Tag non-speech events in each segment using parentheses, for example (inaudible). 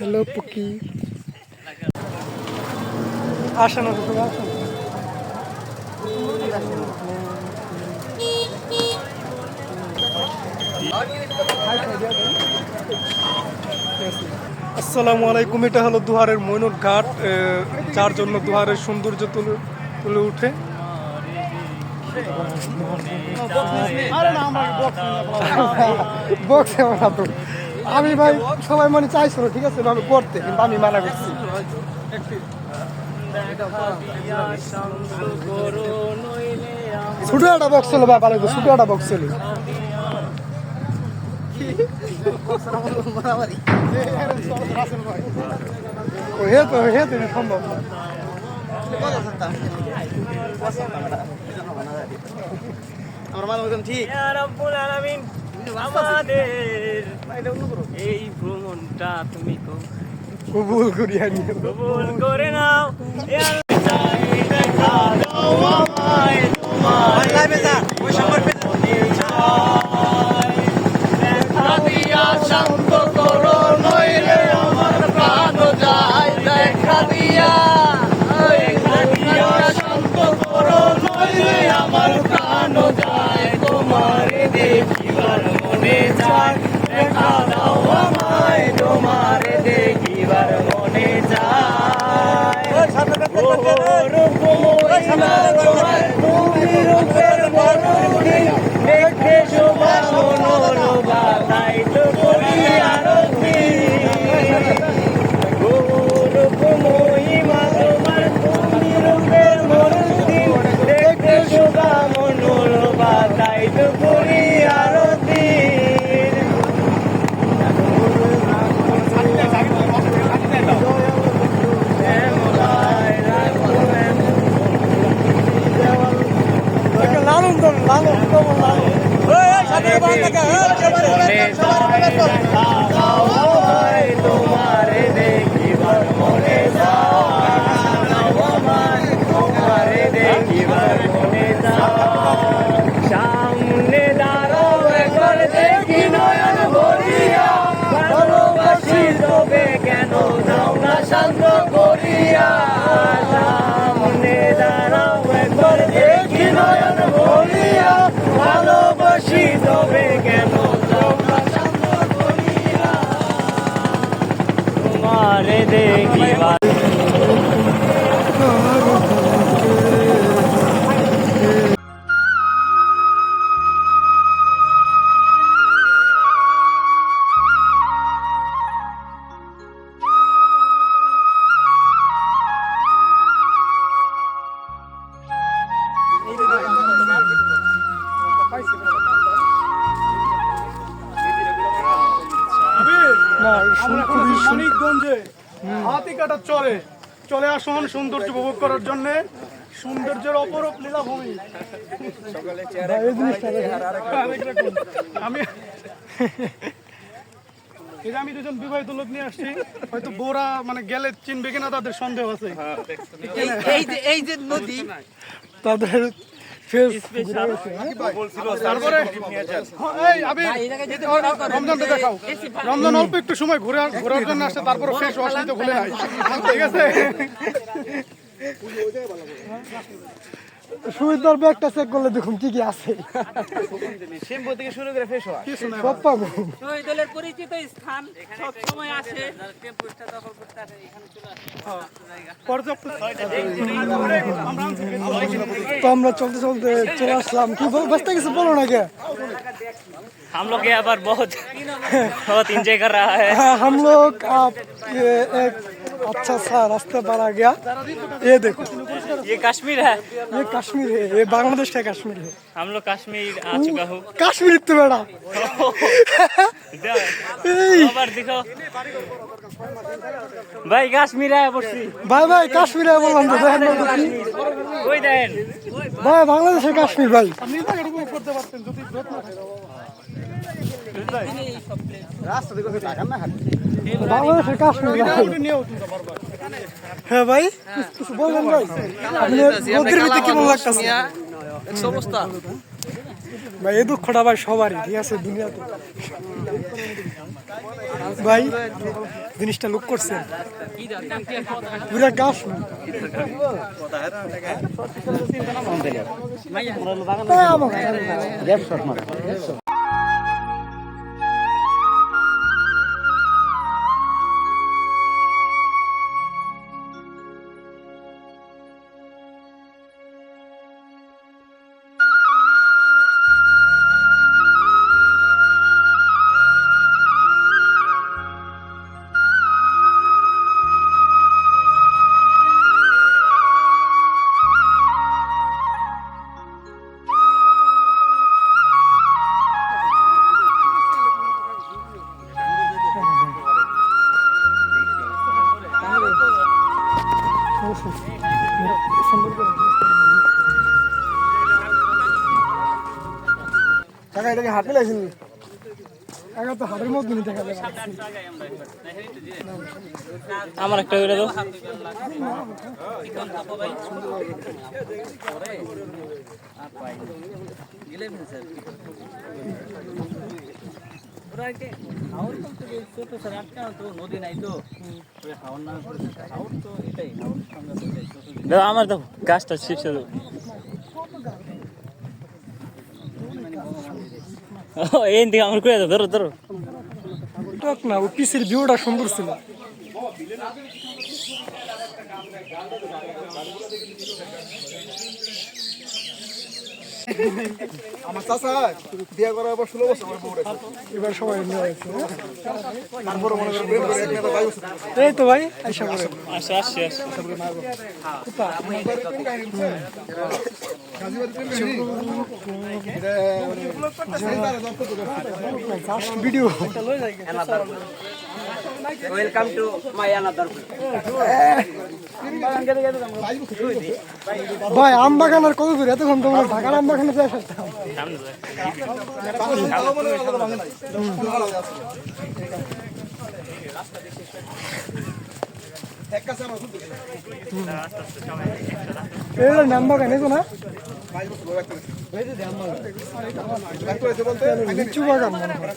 Hello পুকি। আসেন আসসালামু আলাইকুম এটা হলো দুহারের মৈনট ঘাট যার জন্য দুহারের সৌন্দর্য তুলে তুলে উঠে। বক্সে (laughs) আমি ভাই সবাই মানে চাইছিল ঠিক আছে আমি করতে কিন্তু আমি মানা করছি। ছোট একটা বক্স ছিল ব্যাপারে ছোট একটা বক্স ছিল হে তো হে তো সম্ভব না। আমার মাল ঠিক। ইয়া রাব্বুল আলামিন। আমাদের। এই ভ্রমণটা তুমি কবুল করিয়া কবুল করে নাও। আসুন সৌন্দর্য উপভোগ করার জন্য সৌন্দর্যের অপরূপ লীলাভূমি। আমি এই যে আমি দুজন বিবাহিত লোক নিয়ে আসছি হয়তো বোরা মানে গেলে চিনবে কিনা তাদের সন্দেহ আছে। এই যে এই যে নদী তাদের হ্যাঁ, দেখাও। রমজান অল্প একটু সময় ঘুরে ঘোরার জন্য আসছে তারপরে ফ্রেশ অসুবিধা ভুলে নাই ঠিক আছে? (laughs) সুবিধার ব্যাগটা চেক করলে দেখুন কি কি আছে শ্যাম্পু থেকে শুরু করে ফেস ওয়াশ কিছু নাই সব পাবো ওই দলের পরিচিত স্থান সব সময় আসে টেম্পোটা দখল করতে আসে এখানে চলে আসে পর্যাপ্ত আমরা আনছি তো আমরা চলতে চলতে চলে আসলাম কি বল- বাঁচতে কিছু বলো না কে हम लोग यहाँ पर बहुत बहुत इंजॉय कर रहा है हाँ, हम लोग आप ये एक अच्छा सा रास्ता बना गया ये देखो ये कश्मीर है ये कश्मीर है ये बांग्लादेश का कश्मीर है हम लोग कश्मीर आ चुका हूँ कश्मीर तो बेड़ा এই, खबर दिखो भाई कश्मीर है बर्सी ভাই ভাই কাশ্মীরে বললাম তো দেখেন না দেখি। कोई देन ভাই বাংলাদেশের কাশ্মীর ভাই হ্যাঁ ভাই ভাই? এই দুঃখটা ভাই সবারই, ঠিক আছে, দুনিয়াতে। ভাই, জিনিসটা লুক করছেন। পুরা গাছ। আগে তো হাটের মধ্যে নিতে গেলে আমার একটা করে দাও। দাও আমার দাও। গাছটা দিকে আমার করে দাও ধরো ধরো। টক না ও পিসের ভিউটা সুন্দর ছিল। আমার চাচা বিয়ে করার পর ষোলো বছর। এবার সবাই নিয়ে আসছে তারপরে মনে করেন এই তো ভাই আইসা করে আসে আসছে video. Welcome to my another ভাই আম বাগান আর কত দূর এতক্ষণ তোমার ঢাকার আম বাগানে যাই ফেলতাম সামনে যাও। এক কাছে আমার খুব বেশি। এটা নাম বাগান এই তো না লিচু বাগান মনে হয়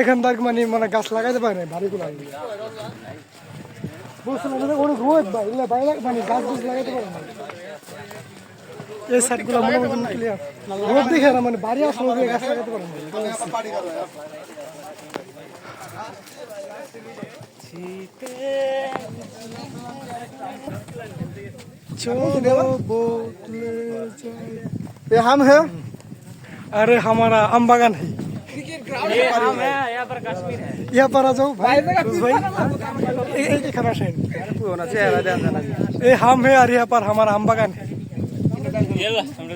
এখানকার মানে মানে গাছ লাগাইতে পারে না ভারী গুলো বলছিলাম অনেক রোদ বাইরে মানে গাছ গুছ লাগাইতে পারে না এই সাইডগুলো মোটামুটি ক্লিয়ার রোদ দেখে না মানে ये हम है अरे हमारा आम बागान है ये हम है यहाँ पर कश्मीर है यहाँ पर आ जाओ भाई फिरोज भाई एक एक खाना शायद ये हम है और यहाँ पर हमारा आम बागान है ये ला हमरा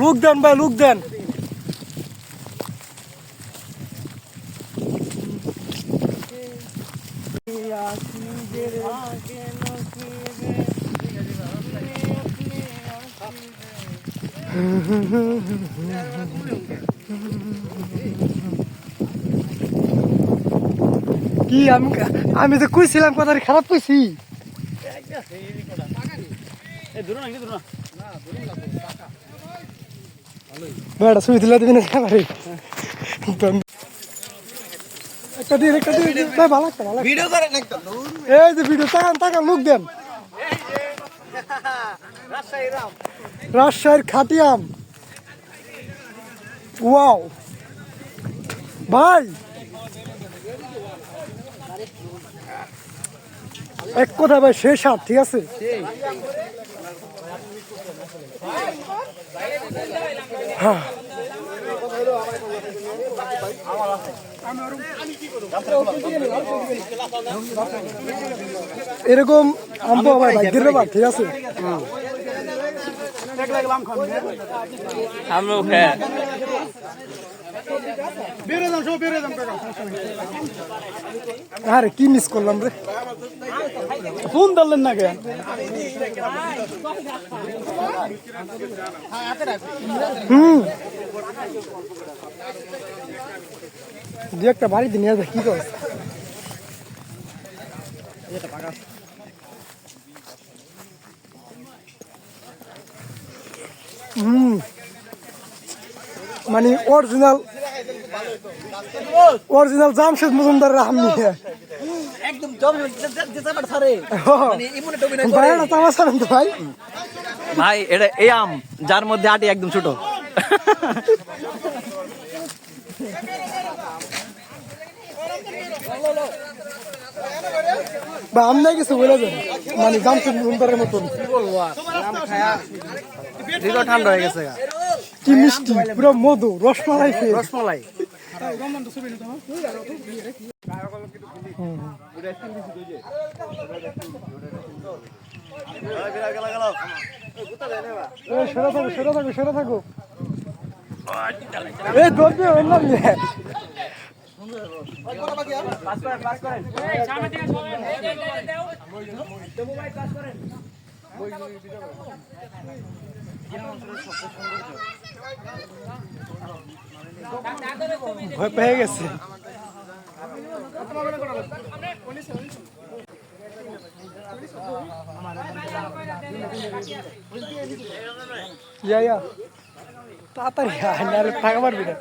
লুক দেন ভাই লুক দেন কি, আমি আমি তো কইছিলাম কথা খারাপ কইছি। দূর না দূর না। বেড়া ছবি তুলে দিবি না ক্যামেরে একটা দিন একটা দিন ভাই ভালো একটা ভালো ভিডিও করেন একটা এই যে ভিডিও তাকান তাকান লুক দেন রাজশাহীর খাটিয়াম ওয়াও ভাই এক কথা ভাই শেষ হাত ঠিক আছে। এরকম আম্ব ভাই ভাগ্যের ব্যাপার ঠিক আছে हम लोग है আরে, কি মিস করলাম রে? ফোন ধরলেন না কে হুম। দু একটা বাড়িতে নিয়ে যাবে কি কর? হুম। মানে অরিজিনাল অরিজিনাল জামশেদ মজুমদার একদম না তো ভাই। ভাই এটা এই আম যার মধ্যে আটি একদম ছোট। বা আমরা কিছু বলে মানে জামশেদ মজুমদারের মতন। হৃদয় ঠান্ডা হয়ে গেছে কি মিষ্টি পুরো মধু রসমালাই রসমালাই। সরে থাকো সরে থাকো সরে থাকো এই দৌড়বে অন্য নিয়ে ভয় পেয়ে গেছে। ইয়া ইয়া। তাড়াতাড়ি টাকা মারবি না।